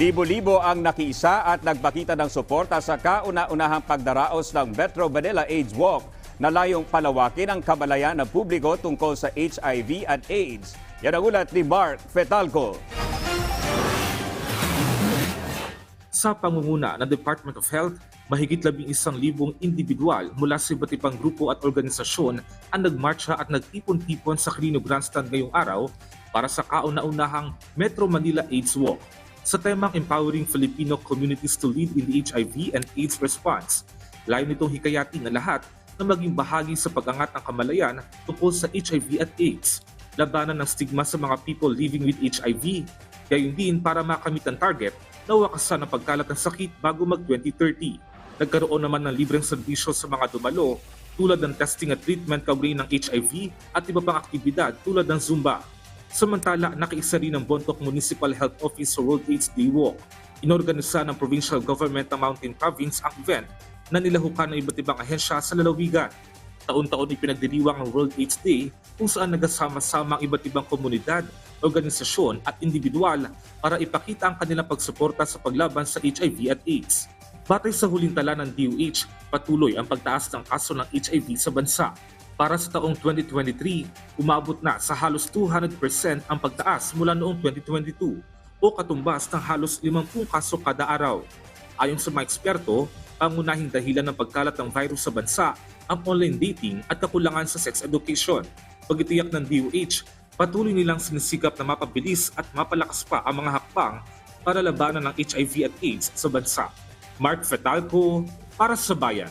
Libo-libo ang nakiisa at nagpakita ng suporta sa kauna-unahang pagdaraos ng Metro Manila AIDS Walk na layong palawakin ang kamalayan ng publiko tungkol sa HIV at AIDS. Yan ang ulat ni Mark Fetalco. Sa pangunguna ng Department of Health, mahigit labing isang libong individual mula sa iba't ibang grupo at organisasyon ang nagmarcha at nagtipon-tipon sa Quirino Grandstand ngayong araw para sa kauna-unahang Metro Manila AIDS Walk sa temang Empowering Filipino Communities to Lead in the HIV and AIDS Response. Layo nitong hikayatin na lahat na maging bahagi sa pag-angat ng kamalayan tungkol sa HIV at AIDS, labanan ng stigma sa mga people living with HIV, gayon din para makamit ang target na wakasan ang pagkalat ng sakit bago mag-2030. Nagkaroon naman ng libreng serbisyo sa mga dumalo tulad ng testing at treatment kaugnay ng HIV at iba pang aktibidad tulad ng Zumba. Samantala, nakiisa rin ng Bontoc Municipal Health Office World AIDS Day Walk. Inorganisa ng provincial government ng Mountain Province ang event na nilahukan ng iba't ibang ahensya sa lalawigan. Taon-taon ipinagdiriwang ang World AIDS Day kung saan nagasama-sama ang iba't ibang komunidad, organisasyon at individual para ipakita ang kanilang pagsuporta sa paglaban sa HIV at AIDS. Batay sa huling tala ng DOH, patuloy ang pagtaas ng kaso ng HIV sa bansa. Para sa taong 2023, umabot na sa halos 200% ang pagtaas mula noong 2022 o katumbas ng halos 50 kaso kada araw. Ayon sa mga eksperto, pangunahing dahilan ng pagkalat ng virus sa bansa ang online dating at kakulangan sa sex education. Pagitiyak ng DOH, patuloy nilang sinisikap na mapabilis at mapalakas pa ang mga hakbang para labanan ng HIV at AIDS sa bansa. Mark Fetalco para sa Bayan.